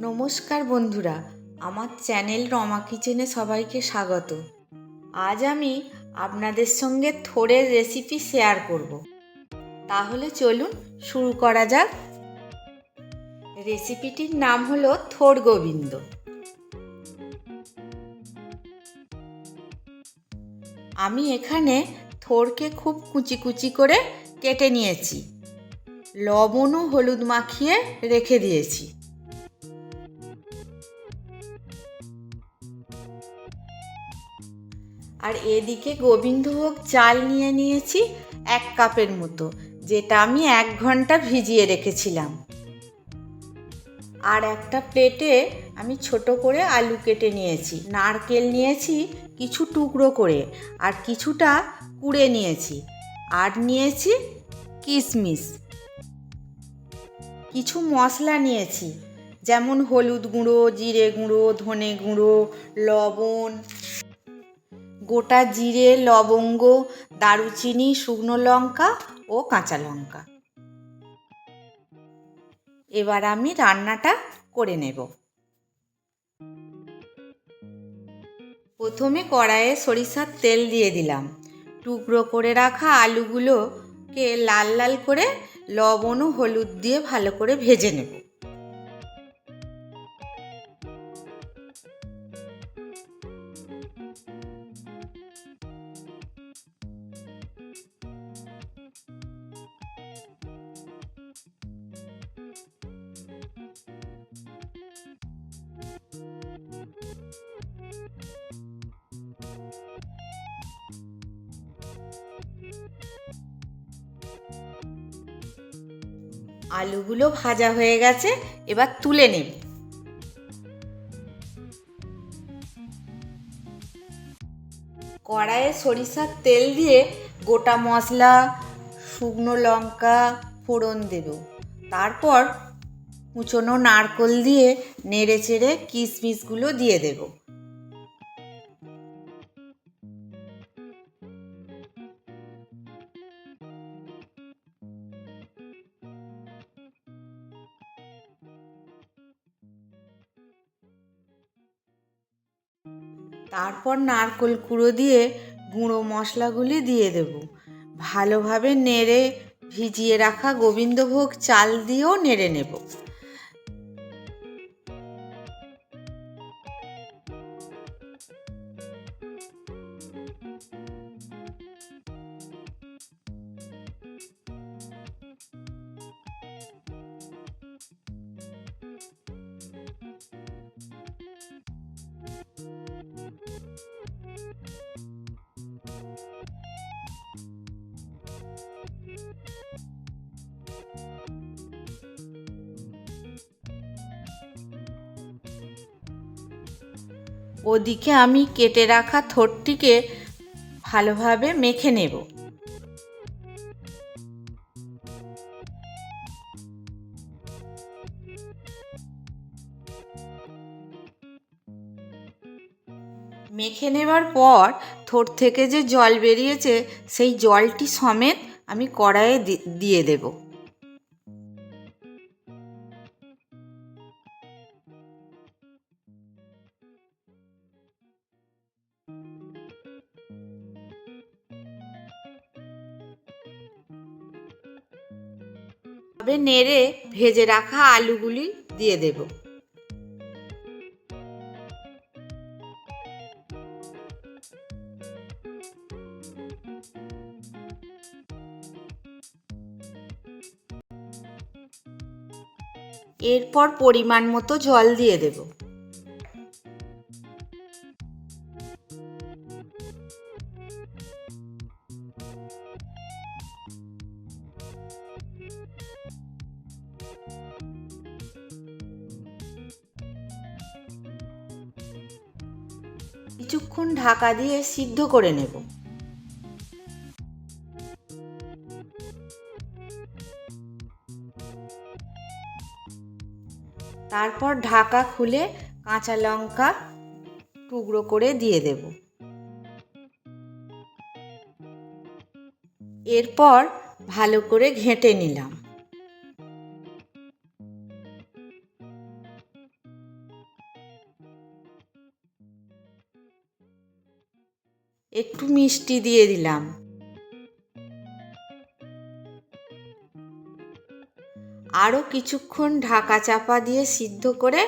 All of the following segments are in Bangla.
নমস্কার বন্ধুরা, আমার চ্যানেল রমা কিচেনে সবাইকে স্বাগত। আজ আমি আপনাদের সঙ্গে থোড়ের রেসিপি শেয়ার করব। তাহলে চলুন শুরু করা যাক। রেসিপিটির নাম হলো থোর গোবিন্দ। আমি এখানে থোরকে খুব কুচি কুচি করে কেটে নিয়েছি। লবণ ও হলুদ মাখিয়ে রেখে দিয়েছি। আর এদিকে গোবিন্দভোগ চাল নিয়ে নিয়েছি এক কাপের মতো, যেটা আমি এক ঘণ্টা ভিজিয়ে রেখেছিলাম। আর একটা প্লেটে আমি ছোট করে আলু কেটে নিয়েছি, নারকেল নিয়েছি কিছু টুকরো করে, আর কিছুটা কুড়ে নিয়েছি, আর নিয়েছি কিশমিশ। কিছু মশলা নিয়েছি, যেমন হলুদ গুঁড়ো, জিরে গুঁড়ো, ধনে গুঁড়ো, লবণ। গোটা জিরে, লবঙ্গ, দারুচিনি, শুকনো লঙ্কা ও কাঁচা লঙ্কা। এবার আমি রান্নাটা করে নেব। প্রথমে কড়াইয়ে সরিষার তেল দিয়ে দিলাম। টুকরো করে রাখা আলুগুলোকে লাল লাল করে লবণ ও হলুদ দিয়ে ভালো করে ভেজে নেব। আলুগুলো ভাজা হয়ে গেছে, এবার তুলে নেব কড়াইয়ে সরিষার তেল দিয়ে গোটা মশলা, শুকনো লঙ্কা, ফোড়ন দেব। তারপর কুচনো নারকোল দিয়ে নেড়ে চেড়ে কিশমিশগুলো দিয়ে দেবো। তারপর নারকোল কুড়ো দিয়ে গুঁড়ো মশলাগুলি দিয়ে দেব। ভালোভাবে নেড়ে ভিজিয়ে রাখা গোবিন্দভোগ চাল দিয়েও নেড়ে নেব। ওদিকে আমি কেটে রাখা থোরটিকে ভালোভাবে মেখে নেব। মেখে নেবার পর থোর থেকে যে জল বেরিয়েছে, সেই জলটি সমেত আমি কড়াইয়ে দিয়ে দেবো। তবে নেড়ে ভেজে রাখা আলুগুলি দিয়ে দেব। এরপর পরিমাণ মতো জল দিয়ে দেবো। কিছুক্ষণ ঢাকা দিয়ে সিদ্ধ করে নেব। তারপর ঢাকা খুলে কাঁচা লঙ্কা টুকরো করে দিয়ে দেব। এরপর ভালো করে ঘেঁটে নিলাম। একটু মিষ্টি দিয়ে দিলাম। আরও কিছুক্ষণ ঢাকা চাপা দিয়ে সিদ্ধ করে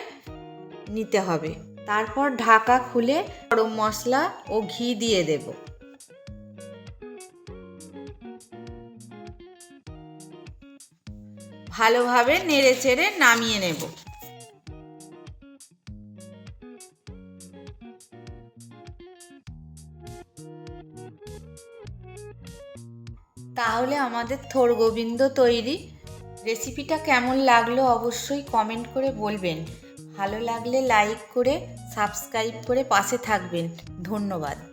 নিতে হবে। তারপর ঢাকা খুলে গরম মশলা ও ঘি দিয়ে দেব। ভালোভাবে নেড়ে চেড়ে নামিয়ে নেব। তাহলে আমাদের থোর গোবিন্দ তৈরি রেসিপিটা কেমন লাগল অবশ্যই কমেন্ট করে বলবেন। ভালো লাগলে লাইক করে সাবস্ক্রাইব করে পাশে থাকবেন। ধন্যবাদ।